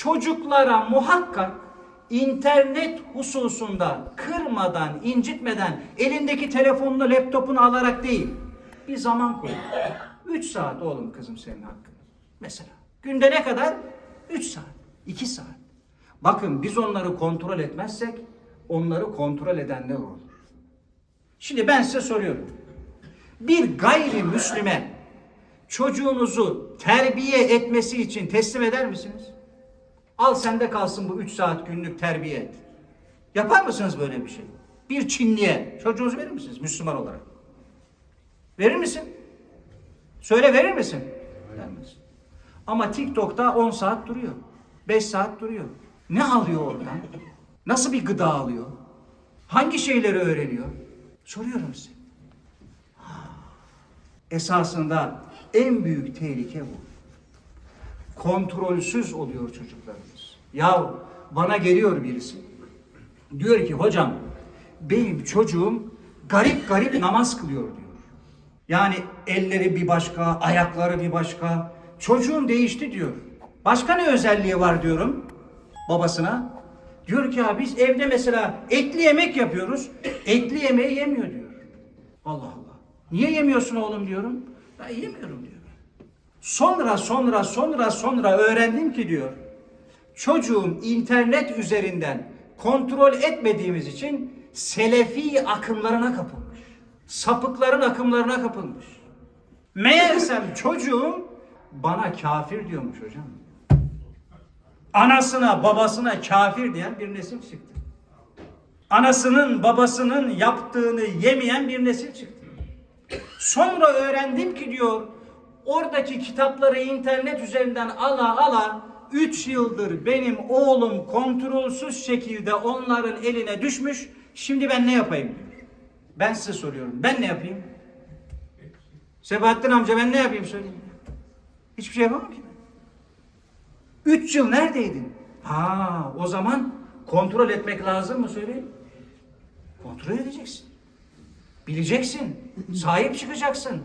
çocuklara muhakkak internet hususunda kırmadan, incitmeden elindeki telefonunu, laptopunu alarak değil, bir zaman koy. 3 saat oğlum kızım senin hakkın. Mesela. Günde ne kadar? 3 saat, 2 saat. Bakın biz onları kontrol etmezsek onları kontrol edenler olur. Şimdi ben size soruyorum. Bir gayrimüslime çocuğunuzu terbiye etmesi için teslim eder misiniz? Al sende kalsın bu 3 saat günlük terbiye et. Yapar mısınız böyle bir şey? Bir Çinliye çocuğunuzu verir misiniz Müslüman olarak? Verir misin? Söyle verir misin? Vermez. Ama TikTok'ta 10 saat duruyor. 5 saat duruyor. Ne alıyor oradan? Nasıl bir gıda alıyor? Hangi şeyleri öğreniyor? Soruyorum size. Esasında en büyük tehlike bu. Kontrolsüz oluyor çocuklarımız. Ya bana geliyor birisi. Diyor ki hocam benim çocuğum garip garip namaz kılıyor diyor. Yani elleri bir başka, ayakları bir başka. Çocuğum değişti diyor. Başka ne özelliği var diyorum babasına. Diyor ki ya biz evde mesela etli yemek yapıyoruz. Etli yemeği yemiyor diyor. Allah Allah. Niye yemiyorsun oğlum diyorum. Ben yemiyorum diyor. Sonra sonra sonra sonra öğrendim ki diyor. Çocuğum internet üzerinden kontrol etmediğimiz için selefi akımlarına kapılmış. Sapıkların akımlarına kapılmış. Meğersem çocuğum bana kafir diyormuş hocam. Anasına babasına kafir diyen bir nesil çıktı. Anasının babasının yaptığını yemeyen bir nesil çıktı. Sonra öğrendim ki diyor oradaki kitapları internet üzerinden ala ala 3 yıldır benim oğlum kontrolsüz şekilde onların eline düşmüş. Şimdi ben ne yapayım diyor. Ben size soruyorum. Ben ne yapayım? Sebahattin amca ben ne yapayım söyleyin. Hiçbir şey yapamam ki. Üç yıl neredeydin? Ha o zaman kontrol etmek lazım mı söyleyeyim? Kontrol edeceksin. Bileceksin. Sahip çıkacaksın.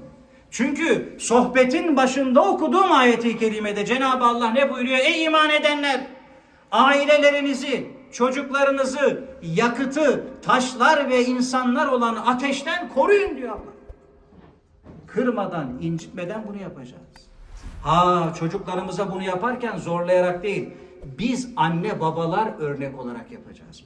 Çünkü sohbetin başında okuduğum ayeti kerimede Cenab-ı Allah ne buyuruyor? Ey iman edenler! Ailelerinizi, çocuklarınızı, yakıtı, taşlar ve insanlar olan ateşten koruyun diyor Allah. Kırmadan, incitmeden bunu yapacağız. Ha çocuklarımıza bunu yaparken zorlayarak değil, biz anne babalar örnek olarak yapacağız.